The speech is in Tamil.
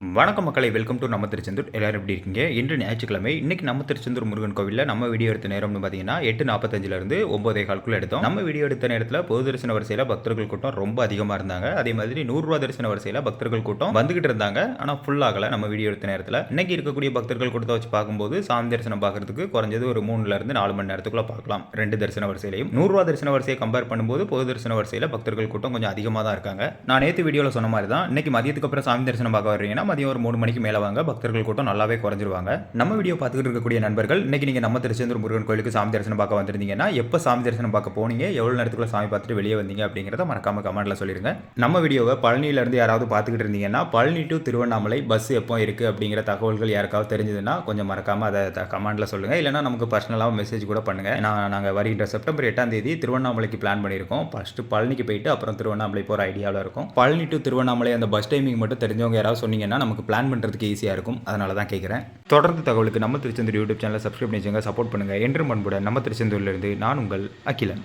வணக்கம் மக்களை வெல்கம் டு நம்ம திருச்செந்தூர். எல்லோரும் எப்படி இருக்கீங்க? இன்று ஞாயிற்றுக்கிழமை. இன்றைக்கி நம்ம திருச்செந்தூர் முருகன் கோவிலில் நம்ம வீடியோ எடுத்த நேரம்னு பார்த்தீங்கன்னா எட்டு நாற்பத்தஞ்சிலேருந்து ஒம்பதே கால்குள்ள எடுத்தோம். நம்ம வீடியோ எடுத்த நேரத்தில் பொது தரிசன வரிசையில் பக்தர்கள் கூட்டம் ரொம்ப அதிகமாக இருந்தாங்க. அதே மாதிரி நூறுரூவா தரிசன வரிசையில் பக்தர்கள் கூட்டம் வந்துகிட்டு இருந்தாங்க. ஆனால் ஃபுல்லாகலை நம்ம வீடியோ எடுத்த நேரத்தில். இன்றைக்கி இருக்கக்கூடிய பக்தர்கள் கூட்டத்தை வச்சு பார்க்கும்போது சாமி தரிசனம் பார்க்கறதுக்கு குறைஞ்சது ஒரு மூணுலேருந்து நாலு மணி நேரத்துக்குள்ள பார்க்கலாம். ரெண்டு தரிசன வரிசையிலையும். நூறுரூவா தரிசன வரிசையை கம்பேர் பண்ணும்போது பொது தரிசன வரிசையில் பக்தர்கள் கூட்டம் கொஞ்சம் அதிகமாக தான் இருக்காங்க. நான் நேற்று வீடியோவில் சொன்ன மாதிரி தான் இன்னைக்கு மதியத்துக்கு அப்புறம் சாமி தரிசனம் பார்க்க வர்றீங்கன்னா மதியம் ஒரு மூணு மணிக்கு மேலே வாங்க. பக்தர்கள் கூட்டம் நல்லாவே குறைஞ்சிருவாங்க. நம்ம வீடியோ பார்த்துக்கிட்டு இருக்கக்கூடிய நண்பர்கள் இன்னைக்கு நீங்கள் நம்ம திருச்செந்தூர் முருகன் கோயிலுக்கு சாமி தரிசனம் பார்க்க வந்திருந்தீங்கன்னா எப்போ சாமி தரிசனம் பார்க்க போனீங்க எவ்வளோ நேரத்துக்குள்ள சாமி பார்த்துட்டு வெளியே வந்தீங்க அப்படிங்கிறத மறக்காம கமெண்ட்ல சொல்லிருங்க. நம்ம வீடியோவை பழனியிலேருந்து யாராவது பார்த்துக்கிட்டு இருந்தீங்கன்னா பழனி டு திருவண்ணாமலை பஸ் எப்போ இருக்குது அப்படிங்கிற தகவல்கள் யாருக்காவது தெரிஞ்சதுன்னா கொஞ்சம் மறக்காம அதை கமெண்ட்ல சொல்லுங்க. இல்லைனா நமக்கு பர்சனலாக மெசேஜ் கூட பண்ணுங்க. நான் நாங்கள் வருகின்ற செப்டம்பர் எட்டாம் தேதி திருவண்ணாமலைக்கு பிளான் பண்ணியிருக்கோம். ஃபர்ஸ்ட் பழனிக்கு போயிட்டு அப்புறம் திருவண்ணாமலை போகிற ஐடியாவில் இருக்கும். பழனி டு திருவண்ணாமலை அந்த பஸ் டைமிங் மட்டும் தெரிஞ்சவங்க யாராவது சொன்னீங்கன்னா நமக்கு பிளான் பண்ணுறதுக்கு ஈஸியாக இருக்கும். அதனால தான் கேட்குறேன் தொடர்ந்து தகவலுக்கு நம்ம திருச்செந்தூர் யூடியூப் சேனலை சப்ஸ்கிரைப் பண்ணி வச்சுங்க சப்போர்ட் பண்ணுங்கள் என்று பண்புடன் நம்ம திருச்செந்தூர்லேருந்து நான் உங்கள் அகிலன்.